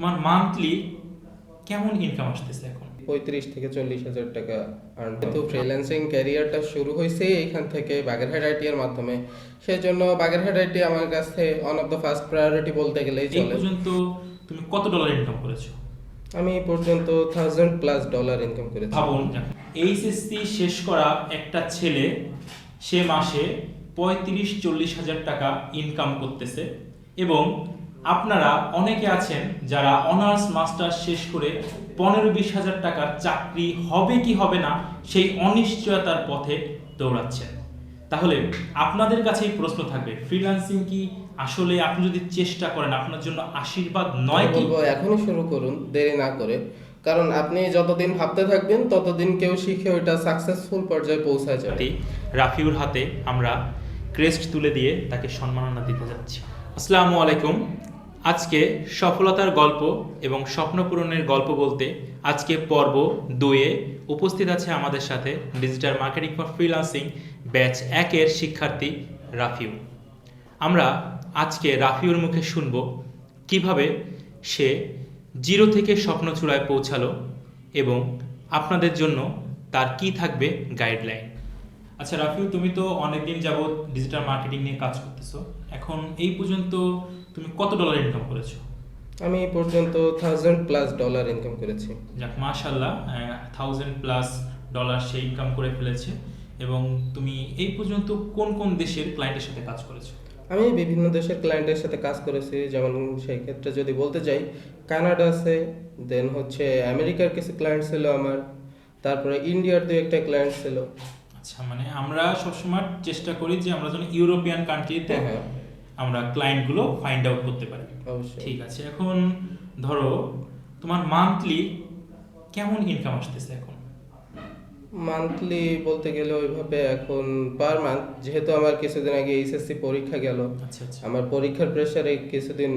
তোমার মান্থলি কেমন ইনকাম আসতেছে এখন? পঁয়ত্রিশ থেকে চল্লিশ হাজার টাকা আর্ন কিন্তু ফ্রিল্যান্সিং ক্যারিয়ারটা শুরু হয়েছে এইখান থেকে বাগেরহাট আইটি এর মাধ্যমে। সেই জন্য বাগেরহাট আইটি আমার কাছে one of the first priority বলতে গেলেই এই চলে। পর্যন্ত তুমি কত ডলার ইনকাম করেছ? আমি এই পর্যন্ত থাউজেন্ড প্লাস ডলার ইনকাম করেছি। ভাবুন এইচএসসি শেষ করা একটা ছেলে সে মাসে পঁয়ত্রিশ চল্লিশ হাজার টাকা ইনকাম করতেছে এবং আপনারা অনেকে আছেন যারা অনার্স মাস্টার্স শেষ করে পনেরো বিশ হাজার টাকার চাকরি হবে কি হবে না সেই অনিশ্চয়তার পথে দৌড়াচ্ছেন। তাহলে আপনাদের কাছেই প্রশ্ন থাকবে ফ্রিল্যান্সিং কি আসলে আপনি যদি চেষ্টা করেন আপনার জন্য আশীর্বাদ নয় কি? এখনই শুরু করুন দেরি না করে। কারণ আপনি যতদিন ভাবতে থাকবেন ততদিন কেউ শিখে ওইটা সাকসেসফুল পর্যায়ে পৌঁছায় যাবে। রাফিউর হাতে আমরা ক্রেস্ট তুলে দিয়ে তাকে সম্মাননা দিতে যাচ্ছি। আসসালামু আলাইকুম। আজকে সফলতার গল্প এবং স্বপ্নপূরণের গল্প বলতে আজকে পর্ব দুয়ে উপস্থিত আছে আমাদের সাথে digital marketing for freelancing batch একের শিক্ষার্থী রাফিউ। আমরা আজকে রাফিউর মুখে শুনব কীভাবে সে জিরো থেকে স্বপ্ন চূড়ায় পৌঁছালো এবং আপনাদের জন্য তার কি থাকবে গাইডলাইন আচ্ছা রাফিউ, তুমি তো অনেকদিন যাবৎ ডিজিটাল মার্কেটিং নিয়ে কাজ করতেছো। এখন এই পর্যন্ত তুমি কত ডলার ইনকাম করেছ? আমি এই পর্যন্ত থাউজেন্ড প্লাস ডলার ইনকাম করেছি। যাক মাশাল্লাহ থাউজেন্ড প্লাস ডলার সে ইনকাম করে ফেলেছে। এবং তুমি এই পর্যন্ত কোন কোন দেশের ক্লায়েন্টের সাথে কাজ করেছ? আমি বিভিন্ন দেশের ক্লায়েন্টের সাথে কাজ করেছি যেমন সেই ক্ষেত্রে যদি বলতে যাই কানাডা আছে দেন হচ্ছে আমেরিকার কিছু ক্লায়েন্ট ছিল আমার তারপরে ইন্ডিয়ার দু একটা ক্লায়েন্ট ছিল। আচ্ছা মানে আমরা সবসময় চেষ্টা করি যে আমরা যেন ইউরোপিয়ান কান্ট্রিতে আমরা ক্লায়েন্টগুলো ফাইন্ড আউট করতে পারি। ঠিক আছে এখন ধরো তোমার মান্থলি কেমন ইনকাম আসতেছে এখন? মান্থলি বলতে গেলে ওইভাবে এখন পার মান্থ যেহেতু আমার কিছুদিন আগে এইচএসসি পরীক্ষা গেল আচ্ছা আচ্ছা। আমার পরীক্ষার প্রেশারে কিছুদিন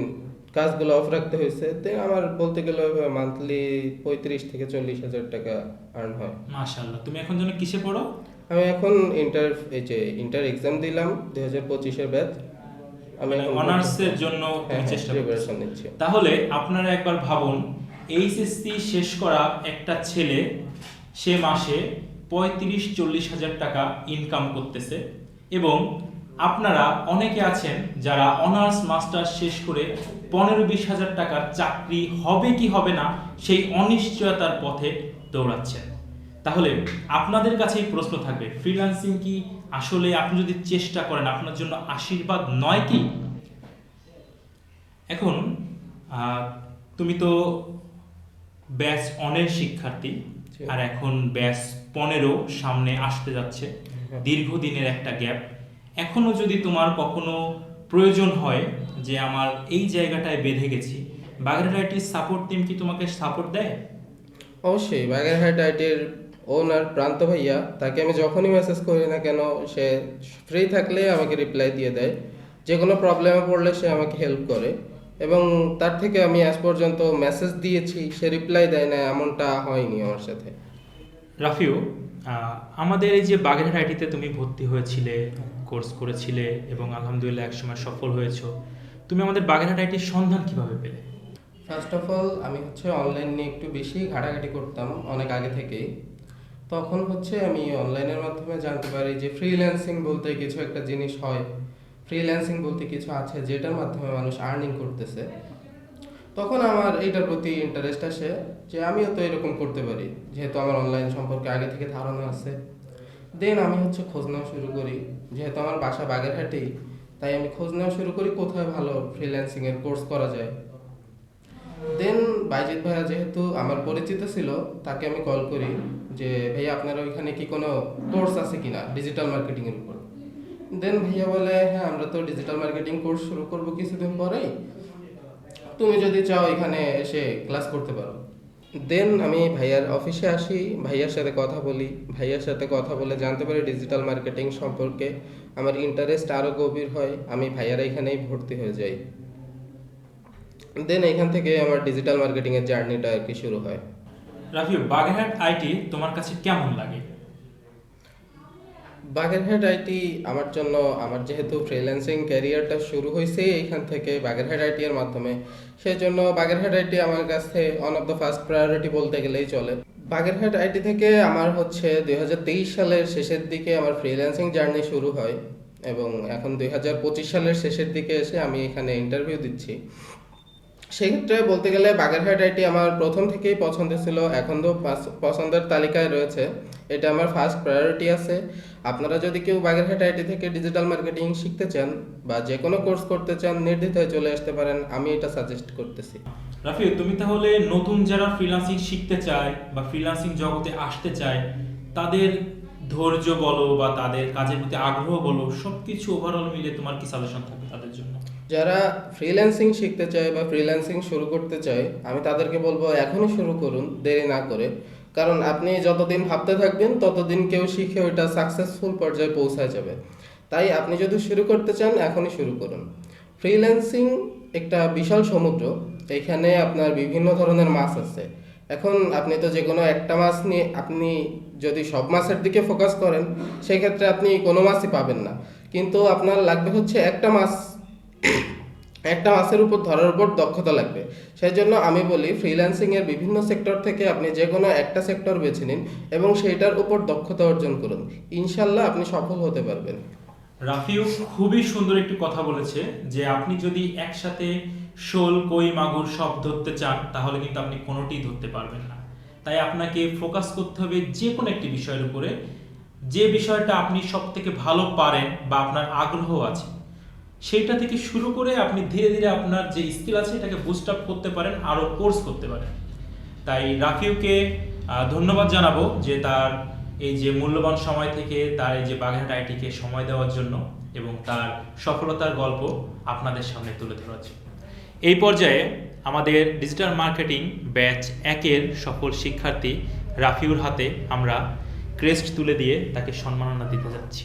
কাজগুলো অফ রাখতে হয়েছে তাই আমার বলতে গেলে ওইভাবে মান্থলি পঁয়ত্রিশ থেকে চল্লিশ হাজার টাকা আর্ন হয়। মাশাআল্লাহ তুমি এখন যেন কিসে পড়ো? আমি এখন ইন্টার এই যে ইন্টার এক্সাম দিলাম দুই হাজার পঁচিশের ব্যাচ মানে অনার্সের জন্য হ্যাঁ, চেষ্টা প্রিপারেশন নিচ্ছি তাহলে আপনারা একবার ভাবুন এইচএসসি শেষ করা একটা ছেলে সে মাসে পঁয়ত্রিশ চল্লিশ হাজার টাকা ইনকাম করতেছে এবং আপনারা অনেকে আছেন যারা অনার্স মাস্টার্স শেষ করে পনেরো বিশ হাজার টাকার চাকরি হবে কি হবে না সেই অনিশ্চয়তার পথে দৌড়াচ্ছেন। তাহলে আপনাদের কাছেই প্রশ্ন থাকবে ফ্রিল্যান্সিং কি? আসলে আপনি যদি চেষ্টা করেন আপনার জন্য আশীর্বাদ নয় কি? এখন তুমি তো ব্যাস অনের শিক্ষার্থী আর এখন ব্যাস পনেরো সামনে আসতে যাচ্ছে। দীর্ঘদিনের একটা গ্যাপ। এখনও যদি তোমার কখনো প্রয়োজন হয় যে আমার এই জায়গাটায় বেঁধে গেছি বাগেরহাটির সাপোর্ট টিম কি তোমাকে সাপোর্ট দেয়? অবশ্যই বাগেরহাট আইটির ওনার প্রান্ত ভাইয়া তাকে আমি যখনই মেসেজ করি না কেন সে ফ্রি থাকলে আমাকে রিপ্লাই দিয়ে দেয়। যে কোনো প্রবলেমে পড়লে সে আমাকে হেল্প করে। এবং তার থেকে আমি আজ পর্যন্ত মেসেজ দিয়েছি সে রিপ্লাই দেয় না এমনটা হয়নি আমার সাথে। রাফিও আমাদের এই যে বাগেরহাট আইটিতে তুমি ভর্তি হয়েছিলে কোর্স করেছিলে এবং আলহামদুলিল্লাহ একসময় সফল হয়েছো তুমি আমাদের বাগেরহাট আইটির সন্ধান কীভাবে পেলে? ফার্স্ট অফ অল আমি হচ্ছে অনলাইন নিয়ে একটু বেশি ঘাটাঘাটি করতাম অনেক আগে থেকেই। তখন হচ্ছে আমি অনলাইনের মাধ্যমে জানতে পারি যে ফ্রিল্যান্সিং বলতে কিছু একটা জিনিস হয়। ফ্রিল্যান্সিং বলতে কিছু আছে যেটার মাধ্যমে মানুষ আর্নিং করতেছে। তখন আমার এইটার প্রতি ইন্টারেস্ট আসে যে আমিও তো এরকম করতে পারি, যেহেতু আমার অনলাইন সম্পর্কে আগে থেকে ধারণা আছে। দেন আমি হচ্ছে খোঁজ নেওয়া শুরু করি, যেহেতু আমার বাসা বাগেরহাটেই, তাই আমি খোঁজ নেওয়া শুরু করি কোথায় ভালো ফ্রিল্যান্সিংয়ের কোর্স করা যায়। দেন বাইজিৎ ভাইয়া যেহেতু আমার পরিচিত ছিল, তাকে আমি কল করি যে, ভাইয়া, আপনার ওইখানে কি কোনো কোর্স আছে কিনা ডিজিটাল মার্কেটিং এর উপর? দেন ভাইয়া বলে হ্যাঁ আমরা তো ডিজিটাল মার্কেটিং কোর্স শুরু করব কিছুদিন পরেই। তুমি যদি চাও এখানে এসে ক্লাস করতে পারো। দেন আমি ভাইয়ার অফিসে আসি, ভাইয়ার সাথে কথা বলি। ভাইয়ার সাথে কথা বলে জানতে পারি ডিজিটাল মার্কেটিং সম্পর্কে। আমার ইন্টারেস্ট আরও গভীর হয়। আমি ভাইয়ার এখানেই ভর্তি হয়ে যাই। দেন এখান থেকে আমার ডিজিটাল মার্কেটিং এর জার্নিটা আর কি শুরু হয়। রাফিও বাগেরহাট আইটি তোমার কাছে কেমন লাগে? বাগেরহাট আইটি আমার জন্য আমার যেহেতু ফ্রিল্যান্সিং ক্যারিয়ারটা শুরু হয়েছে এইখান থেকে বাগেরহাট আইটি এর মাধ্যমে। সেই জন্য বাগেরহাট আইটি আমার কাছে one of the first priority বলতে গেলেই চলে। বাগেরহাট আইটি থেকে আমার হচ্ছে দুই হাজার তেইশ সালের শেষের দিকে আমার ফ্রিল্যান্সিং জার্নি শুরু হয়। এবং এখন দুই হাজার পঁচিশ সালের শেষের দিকে এসে আমি এখানে ইন্টারভিউ দিচ্ছি। সেক্ষেত্রে বলতে গেলে বাগেরহাট আইটি আমার প্রথম থেকেই পছন্দ ছিল। এখন তো পছন্দের তালিকায় রয়েছে। এটা আমার ফার্স্ট প্রায়োরিটি আছে। আপনারা যদি কেউ বাগেরহাট আইটি থেকে ডিজিটাল মার্কেটিং শিখতে চান বা যে কোনো কোর্স করতে চান, নির্দ্বিধায় চলে আসতে পারেন। আমি এটা সাজেস্ট করতেছি। রাফি তুমি তাহলে নতুন যারা ফ্রিল্যান্সিং শিখতে চায় বা ফ্রিল্যান্সিং জগতে আসতে চায়, তাদের ধৈর্য বলো বা তাদের কাজের প্রতি আগ্রহ বলো, সবকিছু ওভারঅল মিলে তোমার কি সাজেশন থাকবে তাদের জন্য? যারা ফ্রিল্যান্সিং শিখতে চায় বা ফ্রিল্যান্সিং শুরু করতে চায়, আমি তাদেরকে বলব এখনই শুরু করুন, দেরি না করে। কারণ আপনি যতদিন ভাবতে থাকবেন, ততদিন কেউ শিখে ওইটা সাকসেসফুল পর্যায়ে পৌঁছায় যাবে। তাই আপনি যদি শুরু করতে চান, এখনই শুরু করুন। ফ্রিল্যান্সিং একটা বিশাল সমুদ্র, এখানে আপনার বিভিন্ন ধরনের মাছ আছে। এখন আপনি তো যে কোনো একটা মাছ নিয়ে, আপনি যদি সব মাছের দিকে ফোকাস করেন, সেক্ষেত্রে আপনি কোনো মাছই পাবেন না। কিন্তু আপনার লাগবে হচ্ছে একটা মাছ একটা মাছের উপর ধরার উপর দক্ষতা লাগবে। সেই জন্য আমি বলি ফ্রিল্যান্সিং এর বিভিন্ন সেক্টর থেকে আপনি যে কোনো একটা সেক্টর বেছে নিন এবং সেইটার উপর দক্ষতা অর্জন করুন। ইনশাল্লাহ আপনি সফল হতে পারবেন। রাফিও খুবই সুন্দর একটি কথা বলেছে যে আপনি যদি একসাথে শোল, কই, মাগুর সব ধরতে চান, তাহলে কিন্তু আপনি কোনোটি ধরতে পারবেন না। তাই আপনাকে ফোকাস করতে হবে যে কোনো একটি বিষয়ের উপরে। যে বিষয়টা আপনি সব থেকে ভালো পারেন বা আপনার আগ্রহ আছে সেইটা থেকে শুরু করে আপনি ধীরে ধীরে আপনার যে স্কিল আছে এটাকে বুস্ট আপ করতে পারেন আরও কোর্স করতে পারেন। তাই রাফিউকে ধন্যবাদ জানাব যে তার এই যে মূল্যবান সময় থেকে তার এই যে বাগেরহাট আইটিকে সময় দেওয়ার জন্য এবং তার সফলতার গল্প আপনাদের সামনে তুলে ধরার জন্য। এই পর্যায়ে আমাদের ডিজিটাল মার্কেটিং ব্যাচ একের সফল শিক্ষার্থী রাফিউর হাতে আমরা ক্রেস্ট তুলে দিয়ে তাকে সম্মাননা দিতে যাচ্ছি।